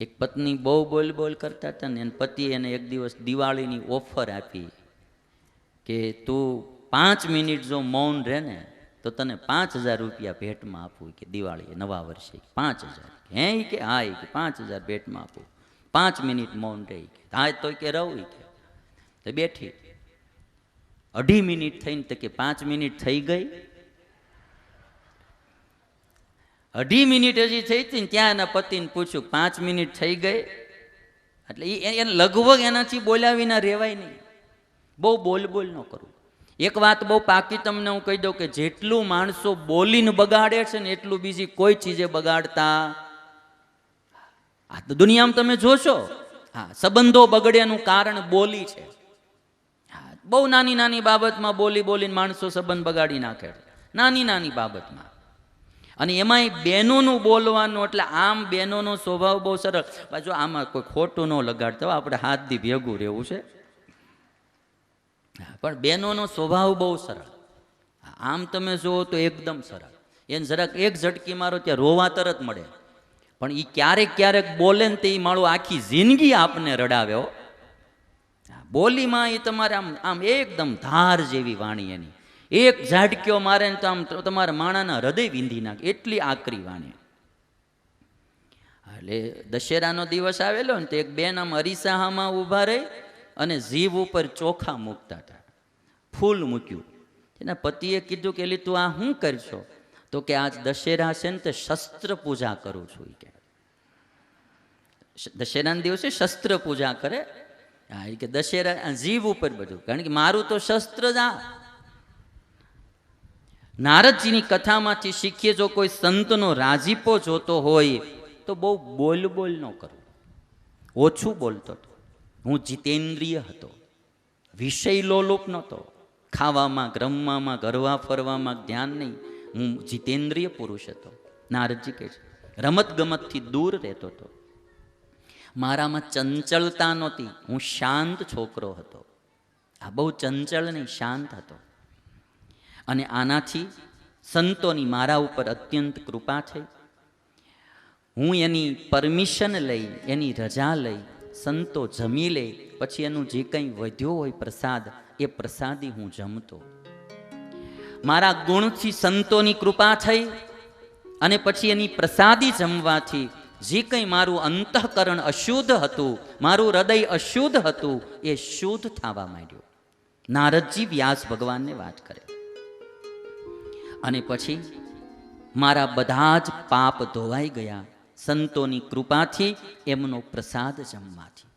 એક પત્ની બહુ બોલ બોલ કરતા હતા ને એને પતિએ એને એક દિવસ દિવાળીની ઓફર આપી કે તું પાંચ મિનિટ જો મૌન રહે ને, તો તને પાંચ હજાર રૂપિયા ભેટમાં આપું કે દિવાળીએ નવા વર્ષે પાંચ હજાર હે કે, હા એ કે, પાંચ હજાર ભેટમાં આપું. પાંચ મિનિટ મૌન રહે કે, હા તો કે રહું કે. તો બેઠી. અઢી મિનિટ થઈને તો કે પાંચ મિનિટ થઈ ગઈ અઢી મિનિટ હજી થઈ હતી ને ત્યાં એના પતિને પૂછ્યું પાંચ મિનિટ થઈ ગઈ? એટલે એ લગભગ એનાથી બોલ્યા વિના રહેવાય નહીં. બહુ બોલ બોલ ન કરવું એક વાત બહુ પાકી તમને હું કહી દઉં કે જેટલું માણસો બોલીને બગાડે છે ને એટલું બીજી કોઈ ચીજે બગાડતા આ તો દુનિયામાં તમે જોશો. હા, સંબંધો બગડ્યાનું કારણ બોલી છે. બહુ નાની નાની બાબતમાં બોલી બોલીને માણસો સંબંધ બગાડી નાખે નાની નાની બાબતમાં. અને એમાંય બહેનોનું બોલવાનું, એટલે આમ બહેનોનો સ્વભાવ બહુ સરસ. પાછું આમાં કોઈ ખોટું ન લગાડતા આપણે હાથથી ભેગું રહેવું છે. પણ બહેનોનો સ્વભાવ બહુ સરળ. આમ તમે જુઓ તો એકદમ સરળ. એને જરાક એક ઝટકી મારો ત્યાં રોવા તરત મળે. પણ એ ક્યારેક ક્યારેક બોલે ને તે માળું આખી જિંદગી આપને રડાવ્યો બોલીમાં એ તમારે આમ આમ એકદમ ધાર જેવી વાણી એની. એક ઝાટક્યો મારે ને તો આમ તમારા માણાના હૃદય વિંધી નાખે. એટલી આકરી વાણી. એટલે દશેરાનો દિવસ આવેલો ને તો એક બેન આમ અરીસાહામાં ઊભા રહી અને જીવ ઉપર ચોખા મૂકતા હતા. ફૂલ મૂક્યું. એના પતિએ કીધું કે, એલી, તું આ શું કરશો? તો કે, આજ દશેરા છે ને તે શસ્ત્ર પૂજા કરું છું કે. દશેરાના દિવસે શસ્ત્ર પૂજા કરે. હા એ કે દશેરા જીવ ઉપર બધું. કારણ કે મારું તો શસ્ત્ર જ આ નારદજીની કથામાંથી શીખીએ, જો કોઈ સંતનો રાજીપો જોતો હોય, તો બહુ બોલ બોલ ન કરવું. ઓછું બોલતો હતો. હું જીતેન્દ્રિય હતો. વિષય લોલુપ નહોતો. ખાવામાં રમવામાં ગરવા ફરવામાં ધ્યાન નહીં. હું જીતેન્દ્રિય પુરુષ હતો. નારદજી કહે છે રમત ગમતથી દૂર રહેતો હતો. મારામાં ચંચળતા નહોતી. હું શાંત છોકરો હતો. આ બહુ ચંચળ નહીં, શાંત હતો. અને આનાથી સંતોની મારા ઉપર અત્યંત કૃપા છે હું એની પરમિશન લઈ, એની રજા લઈ, સંતો જમી લે, પછી એનું જે કંઈ વધ્યો હોય પ્રસાદ, એ પ્રસાદી હું જમતો. મારા ગુણથી સંતોની કૃપા થઈ અને પછી એની પ્રસાદી જમવાથી જે કંઈ મારું અંતઃકરણ અશુદ્ધ હતું, મારું હૃદય અશુદ્ધ હતું, એ શુદ્ધ થવા માંડ્યું. નારદજી વ્યાસ ભગવાનને વાત કરે. અને પછી મારા બધા જ પાપ ધોવાઈ ગયા. સંતોની કૃપાથી એમનો પ્રસાદ જમવાથી.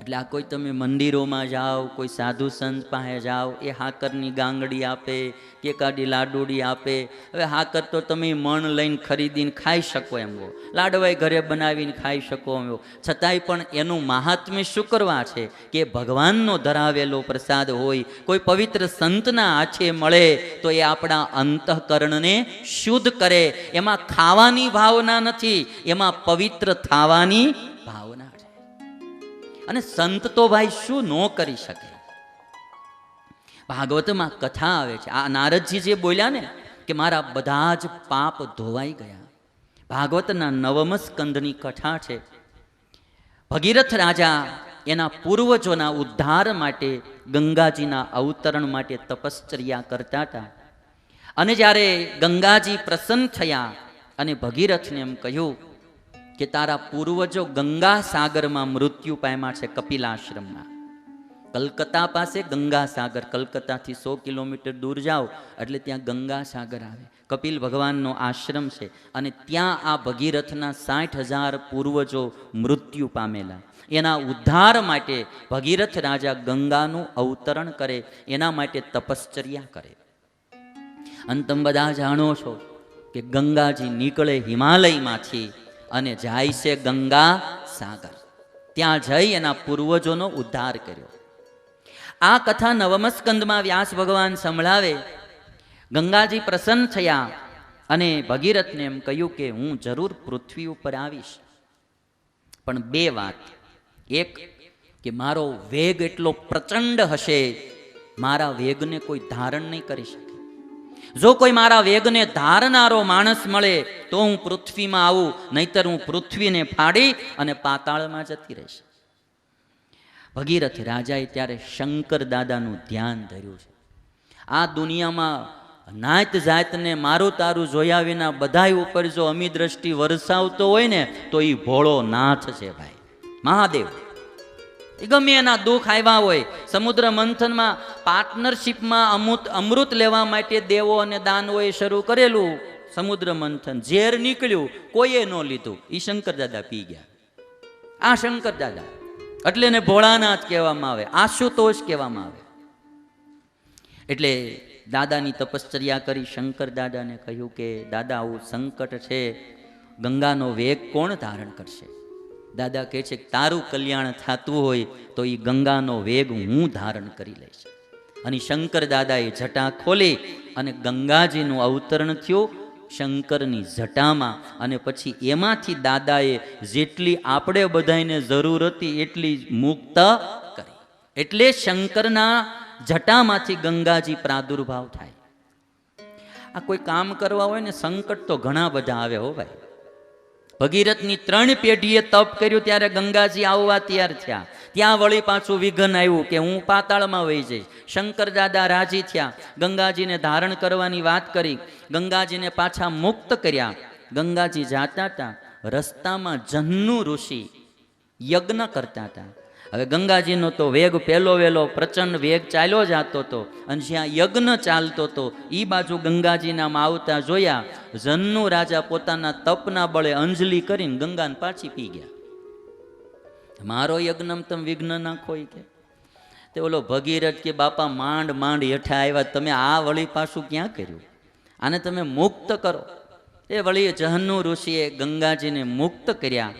એટલે આ કોઈ તમે મંદિરોમાં જાઓ, કોઈ સાધુ સંત પાસે જાઓ, એ હાકરની ગાંગડી આપે, કે કાઢી લાડુડી આપે. હવે હાકર તો તમે મણ લઈને ખરીદીને ખાઈ શકો એમ હો. લાડવાય ઘરે બનાવીને ખાઈ શકો એમ છતાંય પણ એનું મહાત્મ્ય શું કરવા છે? કે ભગવાનનો ધરાવેલો પ્રસાદ હોય, કોઈ પવિત્ર સંતના આછે મળે, તો એ આપણા અંતઃકરણને શુદ્ધ કરે. એમાં ખાવાની ભાવના નથી, એમાં પવિત્ર થવાની અને સંત તો ભાઈ શું ન કરી શકે? ભાગવતમાં કથા આવે છે. આ નારદજી જે બોલ્યા ને કે મારા બધા જ પાપ ધોવાઈ ગયા. ભાગવતના નવમ સ્કંદની કથા છે. ભગીરથ રાજા એના પૂર્વજોના ઉદ્ધાર માટે ગંગાજીના અવતરણ માટે તપશ્ચર્યા કરતા હતા. અને જ્યારે ગંગાજી પ્રસન્ન થયા અને ભગીરથને એમ કહ્યું કે તારા પૂર્વજો ગંગા સાગરમાં મૃત્યુ પામ્યા છે કપિલાશ્રમમાં કલકત્તા પાસે ગંગા સાગર, કલકત્તાથી સો કિલોમીટર દૂર જાઓ, એટલે ત્યાં ગંગા સાગર આવે. કપિલ ભગવાનનો આશ્રમ છે અને ત્યાં આ ભગીરથના સાઠ હજાર પૂર્વજો મૃત્યુ પામેલા. એના ઉદ્ધાર માટે ભગીરથ રાજા ગંગાનું અવતરણ કરે, એના માટે તપશ્ચર્યા કરે. અને બધા જાણો છો કે ગંગાજી નીકળે હિમાલયમાંથી અને જાય છે ગંગા સાગર. ત્યાં જઈ એના પૂર્વજોનો ઉદ્ધાર કર્યો. આ કથા નવમસ્કંદમાં વ્યાસ ભગવાન સંભળાવે. ગંગાજી પ્રસન્ન થયા અને ભગીરથને એમ કહ્યું કે હું જરૂર પૃથ્વી ઉપર આવીશ. પણ બે વાત. એક, કે મારો વેગ એટલો પ્રચંડ હશે, મારા વેગને કોઈ ધારણ નહીં કરી શકે. જો કોઈ મારા વેગને ધારનારો માણસ મળે તો હું પૃથ્વીમાં આવું, નહીતર હું પૃથ્વીને ફાડી અને પાતાળમાં જતી રહીશ. ભગીરથ રાજાએ ત્યારે શંકર દાદાનું ધ્યાન ધર્યું છે. આ દુનિયામાં નાત જાતને મારું તારું જોયા વિના બધાય ઉપર જો અમી દ્રષ્ટિ વરસાવતો હોય ને, તો એ ભોળો નાથ છે ભાઈ. મહાદેવ. ગમે એના દુઃખ આવ્યા હોય, સમુદ્ર મંથનમાં પાર્ટનરશિપમાં અમૃત અમૃત લેવા માટે દેવો અને દાનવોએ શરૂ કરેલું. સમુદ્ર મંથન ઝેર નીકળ્યું, કોઈએ ન લીધું. એ શંકર દાદા પી ગયા. આ શંકર દાદા એટલે એને ભોળાનાથ કહેવામાં આવે, આશુતોષ કહેવામાં આવે. એટલે દાદાની તપશ્ચર્યા કરી શંકર દાદાને કહ્યું કે, દાદા, આવું સંકટ છે. ગંગાનો વેગ કોણ ધારણ કરશે? દાદા કહે છે કે તારું કલ્યાણ થતું હોય તો એ ગંગાનો વેગ હું ધારણ કરી લઈશ. અને શંકર દાદાએ જટા ખોલી અને ગંગાજીનું અવતરણ થયું. શંકરની જટામાં અને પછી એમાંથી દાદાએ જેટલી આપણે બધાને જરૂર હતી એટલી મુક્ત કરી. એટલે શંકરના જટામાંથી ગંગાજી પ્રાદુર્ભાવ થાય. આ કોઈ કામ કરવા હોય ને સંકટ તો ઘણા બધા આવે હો ભાઈ. ભગીરથની ત્રણ પેઢીએ તપ કર્યું ત્યારે ગંગાજી આવવા તૈયાર થયા. ત્યાં વળી પાછું વિઘન આવ્યું કે હું પાતાળમાં વહી જઈશ. શંકર દાદા રાજી થયા. ગંગાજીને ધારણ કરવાની વાત કરી. ગંગાજીને પાછા મુક્ત કર્યા. ગંગાજી જાતા હતા. રસ્તામાં જન્નુ ઋષિ યજ્ઞ કરતા હતા. હવે ગંગાજીનો તો વેગ પહેલો વહેલો પ્રચંડ વેગ ચાલ્યો જતો હતો. અને જ્યાં યજ્ઞ ચાલતો હતો એ બાજુ ગંગાજીનામાં આવતા જોયા. જન્નુ રાજા પોતાના તપના બળે અંજલિ કરીને ગંગાને પાછી પી ગયા. મારો યજ્ઞમ તમે વિઘ્ન નાખો એ કે. તે ઓલો ભગીરથ કે બાપા માંડ માંડ હેઠા આવ્યા, તમે આ વળી પાછું ક્યાં કર્યું? આને તમે મુક્ત કરો. એ વળી જહન્નુ ઋષિએ ગંગાજીને મુક્ત કર્યા.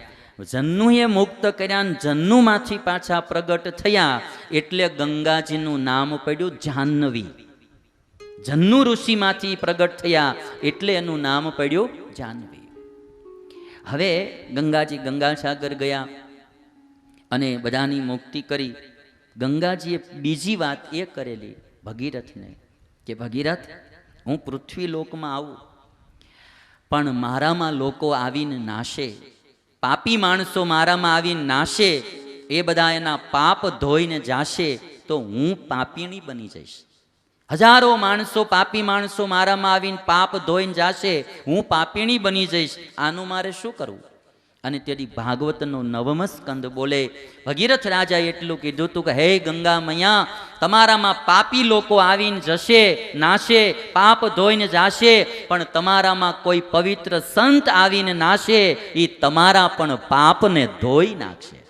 જન્નુએ મુક્ત કર્યા અને જન્નુમાંથી પાછા પ્રગટ થયા. એટલે ગંગાજીનું નામ પડ્યું જાહ્નવી. જન્નુ ઋષિમાંથી પ્રગટ થયા, એટલે એનું નામ પડ્યું જાહ્નવી. હવે ગંગાજી ગંગાસાગર ગયા. અને બધાની મુક્તિ કરી. ગંગાજીએ બીજી વાત એ કરેલી ભગીરથને કે ભગીરથ, હું પૃથ્વી લોકમાં આવું, પણ મારામાં લોકો આવીને નાશે. પાપી માણસો મારામાં આવીને નાશે, એ બધા એના પાપ ધોઈને જાશે, તો હું પાપીણી બની જઈશ. હજારો માણસો, પાપી માણસો મારામાં આવીને પાપ ધોઈને જાશે, હું પાપીણી બની જઈશ. આનું મારે શું કરવું? અને તેથી ભાગવતનો નવમ સ્કંદ બોલે, ભગીરથ રાજાએ એટલું કીધું તું કે, હે ગંગા મૈયા તમારામાં પાપી લોકો આવીને જશે, નાશે, પાપ ધોઈને જાશે, પણ તમારામાં કોઈ પવિત્ર સંત આવીને નાશે એ તમારા પણ પાપને ધોઈ નાખશે.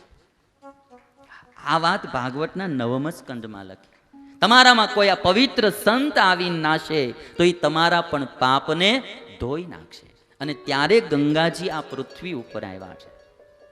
આ વાત ભાગવતના નવમ સ્કંદમાં લખી. તમારામાં કોઈ આ પવિત્ર સંત આવીને નાશે, તો એ તમારા પણ પાપને ધોઈ નાખશે. અને ત્યારે ગંગાજી આ પૃથ્વી ઉપર આવ્યા છે.